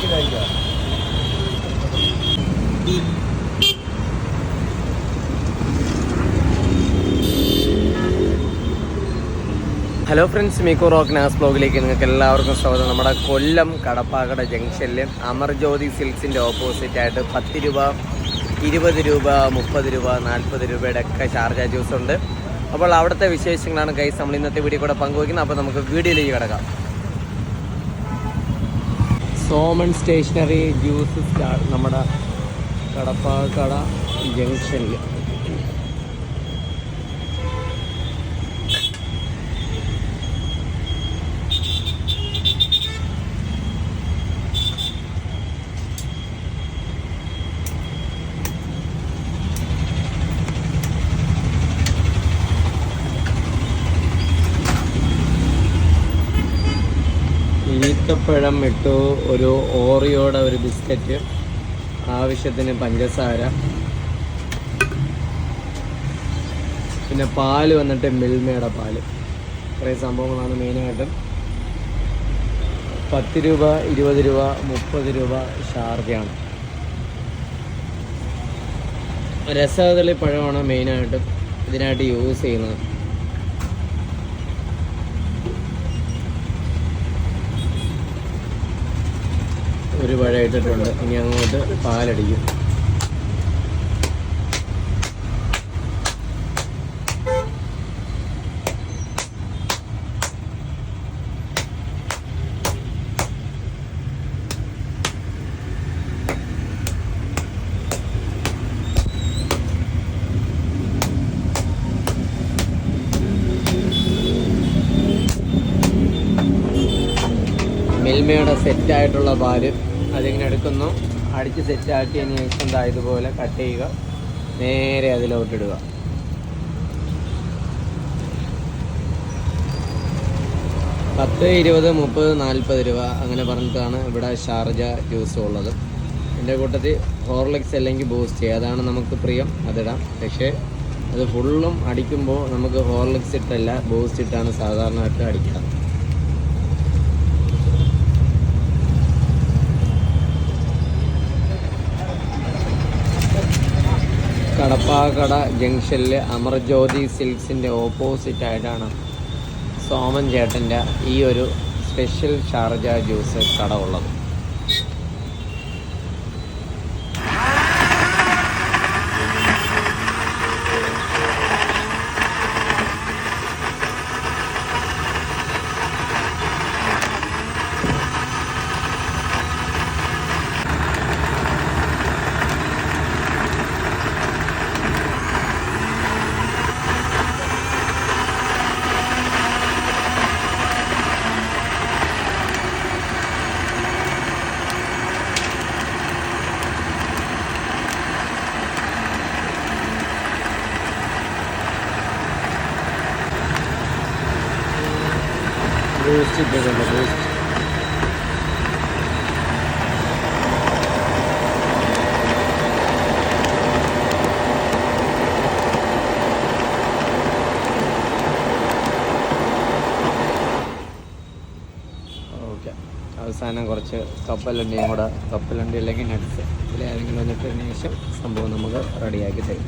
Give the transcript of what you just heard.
Hello friends മീക്കോ rock നാസ് ബ്ലോഗിലേക്ക് നിങ്ങൾക്ക് എല്ലാവർക്കും സ്വാഗതം. നമ്മുടെ കൊല്ലം കടപ്പാക്കട ജംഗ്ഷനിൽ അമർജ്യോതി സിൽക്സിന്റെ ഓപ്പോസിറ്റായിട്ട് പത്ത് രൂപ ഇരുപത് രൂപ മുപ്പത് രൂപ നാൽപ്പത് രൂപയുടെ ഒക്കെ ഷാർജ ജ്യൂസ് ഉണ്ട്. അപ്പോൾ അവിടുത്തെ വിശേഷങ്ങളാണ് കൈസ് നമ്മൾ ഇന്നത്തെ വീഡിയോ കൂടെ പങ്കുവയ്ക്കുന്നത്. അപ്പോൾ നമുക്ക് വീഡിയോയിലേക്ക് കിടക്കാം. സോമൻ സ്റ്റേഷനറി ജ്യൂസ് സ്റ്റാൾ നമ്മുടെ കടപ്പാക്കട ജംഗ്ഷനിൽ ഈത്തപ്പഴം ഇട്ടു ഒരു ഓറിയോടെ ഒരു ബിസ്ക്കറ്റ് ആവശ്യത്തിന് പഞ്ചസാര. പിന്നെ പാൽ വന്നിട്ട് മിൽമയുടെ പാൽ. കുറേ സംഭവങ്ങളാണ് മെയിനായിട്ടും. പത്ത് രൂപ ഇരുപത് രൂപ മുപ്പത് രൂപ ഷാർജയാണ്. രസകദളി പഴമാണ് മെയിനായിട്ടും ഇതിനായിട്ട് യൂസ് ചെയ്യുന്നത്. ഒരു വഴ ഇട്ടിട്ടുണ്ട്. ഇനി അങ്ങോട്ട് പാലടിക്കും. മിൽമയുടെ സെറ്റായിട്ടുള്ള പാൽ അതിങ്ങനെ എടുക്കുന്നു. അടിച്ച് സെറ്റാക്കിയതിന് ശേഷം ഇതായതുപോലെ കട്ട് ചെയ്യുക. നേരെ അതിലോട്ടിടുക പത്ത് ഇരുപത് മുപ്പത് നാൽപ്പത് രൂപ അങ്ങനെ പറഞ്ഞിട്ടാണ് ഇവിടെ ഷാർജ ജ്യൂസ് ഉള്ളത്. എന്റെ കൂട്ടത്തിൽ ഹോർലിക്സ് അല്ലെങ്കിൽ ബൂസ്റ്റ് അതാണ് നമുക്ക് പ്രിയം അതിടാം. പക്ഷേ അത് ഫുള്ളും അടിക്കുമ്പോൾ നമുക്ക് ഹോർലിക്സ് ഇട്ടല്ല ബൂസ്റ്റ് ഇട്ടാണ് സാധാരണയായിട്ട് അടിക്കുക. കടപ്പാക്കട ജംഗ്ഷനിൽ അമർജ്യോതി സിൽക്സിന്റെ ഓപ്പോസിറ്റ് ആയിട്ടാണ് സോമൻ ചേട്ടന്റെ ഈ ഒരു സ്പെഷ്യൽ ഷാർജ ജ്യൂസ് കട ഉള്ളത്. ബൂസ്റ്റ് ഇട്ടിട്ടുണ്ട് ബൂസ്റ്റ് അവസാനം കുറച്ച് കപ്പലണ്ടിയും കൂടെ കപ്പലണ്ടി അല്ലെങ്കിൽ നട്ട്സ് ഇതിലേതെങ്കിലും വന്നിട്ടതിന് ശേഷം സംഭവം നമുക്ക് റെഡിയാക്കി തരും.